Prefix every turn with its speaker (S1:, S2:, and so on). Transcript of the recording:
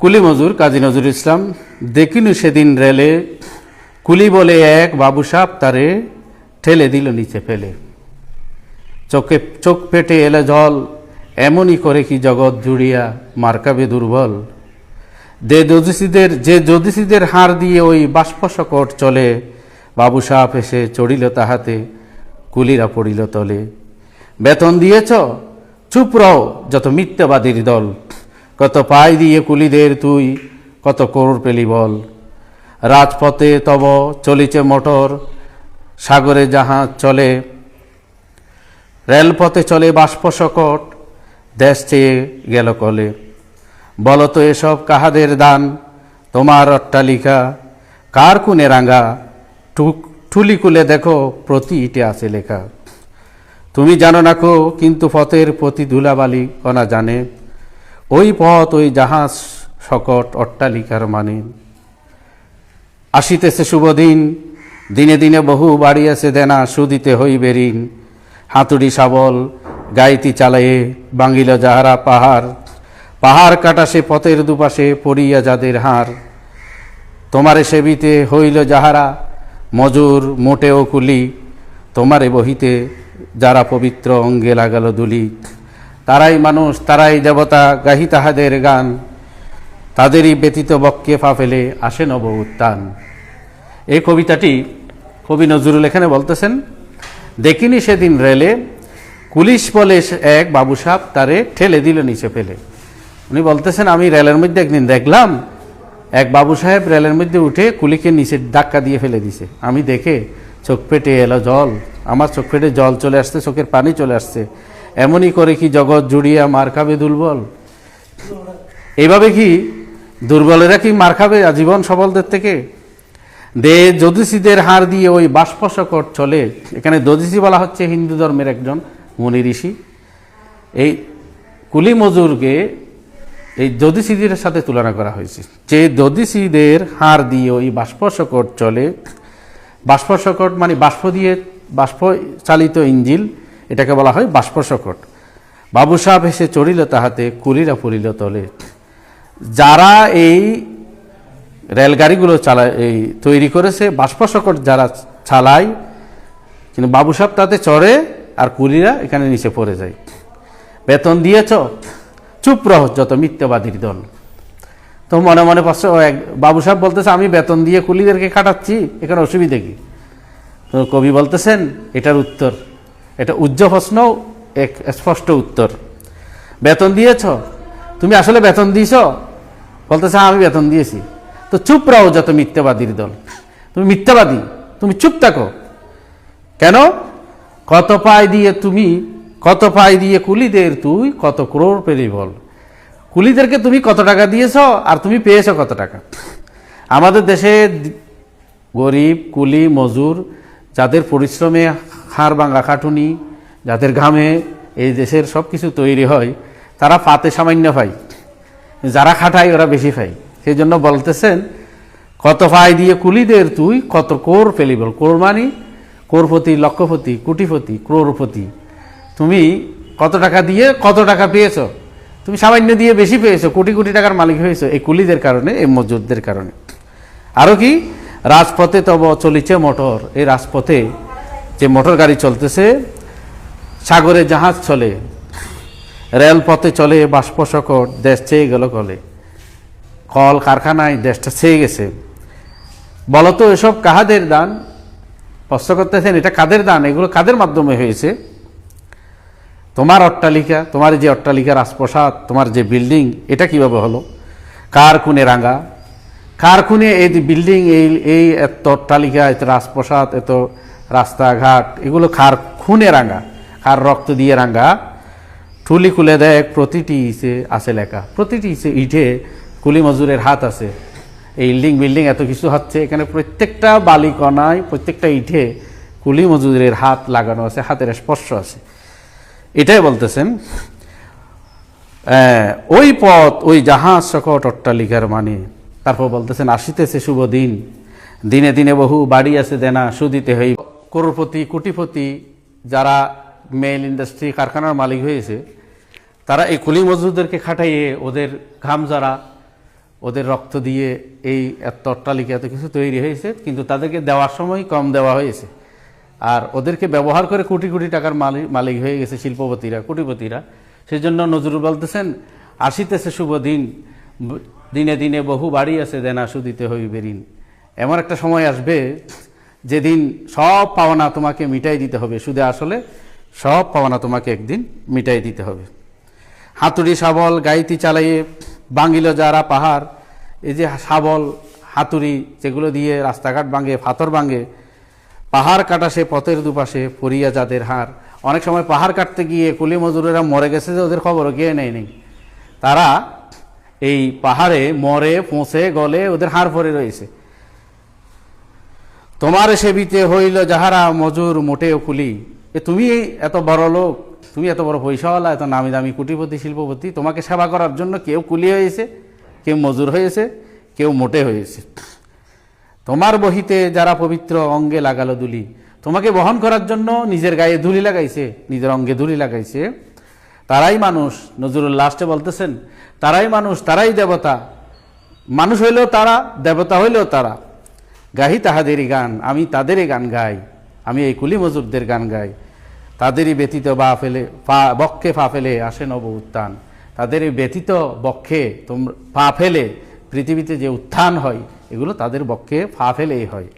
S1: কুলি মজুর, কাজী নজরুল ইসলাম, দেখিনু সেদিন রেলে, কুলি বলে এক বাবু সাপ তারে ঠেলে দিল নিচে ফেলে। চোখে, চোখ পেটে এলে জল, এমনই করে কি জগৎ জুড়িয়া মার্কাবে দুর্বল। দে জ্যোতিষীদের, যে জ্যোতিষীদের হার দিয়ে ওই বাষ্পসকট চলে, বাবু সাপ এসে চড়িল তাহাতে, কুলিরা পড়িল তলে। বেতন দিয়েছ? চুপ রও, যত মিথ্যাবাদীর দল। কত পাই দিয়ে কুলিদের তুই, কত করুর পেলি বল। রাজপথে তব চলিছে মোটর, সাগরে জাহাজ চলে, রেলপথে চলে বাষ্পসকট দেশ চেয়ে গেল কলে। বলতো এসব কাহাদের দান, তোমার অট্টালিকা, কার কুনে রাঙ্গা টুক, ঠুলি কুলে দেখো প্রতি ইটে আছে লেখা। তুমি জানো না কো, কিন্তু পথের প্রতি ধুলাবালি কণা জানে। ওই পথ, ওই জাহাজ সকট অট্টালিকার মানে। আসিতেছে শুভদিন, দিনে দিনে বহু বাড়িয়াছে দেনা, সুদিতে হইবে ঋণ হাতুড়ি শাবল গাইতি চালায়ে বাঙ্গিল যাহারা পাহাড়। পাহাড় কাটা সে পথের দুপাশে পড়িয়া যাদের হার তোমারে সেবিতে হইল যাহারা মজুর, মোটেও কুলি। তোমারে বহিতে যারা পবিত্র অঙ্গে লাগাল দুলি তারাই মানুষ, তারাই দেবতা, গাহি তাহাদের গান। তাদেরই ব্যতীত বক্কে ফা ফেলে আসে নব উত্থান এই কবিতাটি কবি নজরুল এখানে বলতেছেন, দেখিনি সেদিন রেলে পুলিশ বলে এক বাবু সাহেব তারে ঠেলে দিল নিচে ফেলে। উনি বলতেছেন, আমি রেলের মধ্যে একদিন দেখলাম, এক বাবু সাহেব রেলের মধ্যে উঠে কুলিকে নিচে ধাক্কা দিয়ে ফেলে দিছে। আমি দেখে চোখ পেটে এলো জল, আমার চোখ পেটে জল চলে আসছে, চোখের পানি চলে আসছে। এমনই করে কি জগৎ জুড়িয়া মার খাবে দুর্বল? এইভাবে কি দুর্বলেরা কি মার খাবে আজীবন সবলদের থেকে? দে জ্যোতিষীদের হার দিয়ে ওই বাষ্পসকট চলে। এখানে জ্যোতিষী বলা হচ্ছে হিন্দু ধর্মের একজন মুনি ঋষি। এই কুলি মজুরকে এই জ্যোতিষীদের সাথে তুলনা করা হয়েছে। যে জ্যোতিষীদের হার দিয়ে ওই বাষ্পসকট চলে বাষ্পসকট মানে বাষ্প দিয়ে বাষ্প চালিত ইঞ্জিল এটাকে বলা হয় বাষ্পসকট। বাবু সাহেব এসে চড়িল তাহাতে, কুলিরা পড়িল তলে। যারা এই রেলগাড়িগুলো চালায়, এই তৈরি করেছে, বাষ্পসকট যারা চালায়, কিন্তু বাবু সাহেব তাতে চড়ে আর কুলিরা এখানে নিচে পড়ে যায়। বেতন দিয়েছ? চুপ রহ যত মিথ্যাবাদীর দল। তো মনে মনে পাচ্ছে এক বাবু সাহেব বলতেছে, আমি বেতন দিয়ে কুলিদেরকে কাটাচ্ছি এখানে অসুবিধে কি? তো কবি বলতেছেন, এটার উত্তর এটা উজ্জ্ব প্রশ্ন এক স্পষ্ট উত্তর। বেতন দিয়েছ? তুমি আসলে বেতন দিয়েছ? বলতেছে "হ্যাঁ, আমি বেতন দিয়েছি। তো চুপ রहो যত মিথ্যাবাদীর দল। তুমি মিথ্যাবাদী তুমি চুপ থাকো। কেন? কত পায় দিয়ে তুমি কত পায় দিয়ে কুলিদের তুই কত ক্রোড় পেলি বল। কুলিদেরকে তুমি কত টাকা দিয়েছ আর তুমি পেয়েছ কত টাকা? আমাদের দেশে গরিব কুলি মজুর যাদের পরিশ্রমে হাড় ভাঙা খাটুনি, যাদের ঘামে এই দেশের সব কিছু তৈরি হয়, তারা পাতে সামান্য পায়। যারা খাটায়, ওরা বেশি পায়। সেই জন্য বলতেছেন, কত পাই দিয়ে কুলিদের তুই, কত কোর ফেলিবল? কোর মানি? কোরপতি, লক্ষপতি, কোটিপতি, ক্রোরপতি। তুমি কত টাকা দিয়ে কত টাকা পেয়েছ? তুমি সামান্য দিয়ে বেশি পেয়েছ, কোটি কোটি টাকার মালিক হয়েছো এই কুলিদের কারণে, এই মজুরদের কারণে। আরও কি? রাজপথে তব চলিছে মোটর, এই রাজপথে যে মোটর গাড়ি চলতেছে, সাগরে জাহাজ চলে, রেলপথে চলে বাষ্পসকট দেশ চেয়ে গেল কলে কল কারখানায় দেশটা ছেয়ে গেছে। বলতো এসব কাহাদের দান? প্রশ্ন করতেছেন, এটা কাদের দান? এগুলো কাদের মাধ্যমে হয়েছে? তোমার অট্টালিকা, তোমার যে অট্টালিকা রাজপ্রসাদ, তোমার যে বিল্ডিং, এটা কীভাবে হলো? কার খুনে রাঙা? কার খুনে এই বিল্ডিং, এই এই এত অট্টালিকা, এত রাজপ্রসাদ, এত রাস্তাঘাট, এগুলো খার খুনে রাঙ্গা খার রক্ত দিয়ে রাঙা। ঠুলি খুলে দেয়, প্রতিটি ইসে আছে লেখা। প্রতিটি ইসে ইটে কুলি মজুরের হাত আছে। এই বিল্ডিং বিল্ডিং এত কিছু হচ্ছে, এখানে প্রত্যেকটা বালিকণায়, প্রত্যেকটা ইটে কুলি মজুরের হাত লাগানো আছে, হাতের স্পর্শ আছে। এটাই বলতেছেন ওই পথ, ওই জাহাজ সকট অট্টালিকার মানে। তারপর বলতেছেন, আসিতেছে শুভ দিন। দিনে দিনে বহু বাড়ি আছে দেনা, সুদিতে হই করোড়পতি, কোটিপতি যারা মেল ইন্ডাস্ট্রি কারখানার মালিক হয়েছে, তারা এই কুলি মজুরদেরকে খাটাইয়ে ওদের ঘাম যারা ওদের রক্ত দিয়ে এই এত অট্টালিকা এত কিছু তৈরি হয়েছে, কিন্তু তাদেরকে দেওয়ার সময় কম দেওয়া হয়েছে। আর ওদেরকে ব্যবহার করে কোটি কোটি টাকার মালিক মালিক হয়ে গেছে শিল্পপতিরা, কোটিপতিরা। সেই জন্য নজরুল বলতেছেন, আসিতেছে শুভ দিন, দিনে দিনে বহু বাড়ি আছে দেনা সুদিতে হইবে ঋণ। এমন একটা সময় আসবে যেদিন সব পাওনা তোমাকে মিটাই দিতে হবে, সুদে আসলে সব পাওনা তোমাকে একদিন মিটাই দিতে হবে। হাতুড়ি, শাবল, গাইতি চালাইয়ে, বাঙ্গিল যারা পাহাড়, এই যে শাবল, হাতুড়ি যেগুলো দিয়ে রাস্তাঘাট ভাঙে ফাতর ভাঙে, পাহাড় কাটা সে পথের দুপাশে পড়িয়া যাদের হার। অনেক সময় পাহাড় কাটতে গিয়ে কুলি মজুরেরা মরে গেছে যে ওদের খবরও কে নেই নেই। তারা এই পাহাড়ে মরে, পৌঁছে গলে ওদের হাড় পরে রয়েছে। তোমার সেবিতে হইল যাহারা মজুর মোটেও কুলি এ তুমি এত বড় লোক, তুমি এত বড় পয়সাওয়ালা এত নামি দামি কুটিপতি শিল্পপতি, তোমাকে সেবা করার জন্য কেউ কুলি হয়েছে, কেউ মজুর হয়েছে, কেউ মোটে হয়েছে। তোমার বহিতে যারা পবিত্র অঙ্গে লাগালো দুলি, তোমাকে বহন করার জন্য নিজের গায়ে ধুলি লাগাইছে, নিজের অঙ্গে ধুলি লাগাইছে। তারাই মানুষ, নজরুল লাস্টে বলতেছেন, তারাই মানুষ, তারাই দেবতা। মানুষ হইলেও তারা, দেবতা হইলেও তারা। গাহি তাহাদেরই গান, আমি তাদেরই গান গাই, আমি এই কুলি মজুরদের গান গাই। তাদেরই ব্যতীত বা ফেলে বক্ষে ফা ফেলে আসে নব উত্থান। তাদেরই ব্যতীত বক্ষে তোমরা পা ফেলে পৃথিবীতে যে উত্থান হয়, এগুলো তাদের বক্ষে ফা ফেলেই হয়।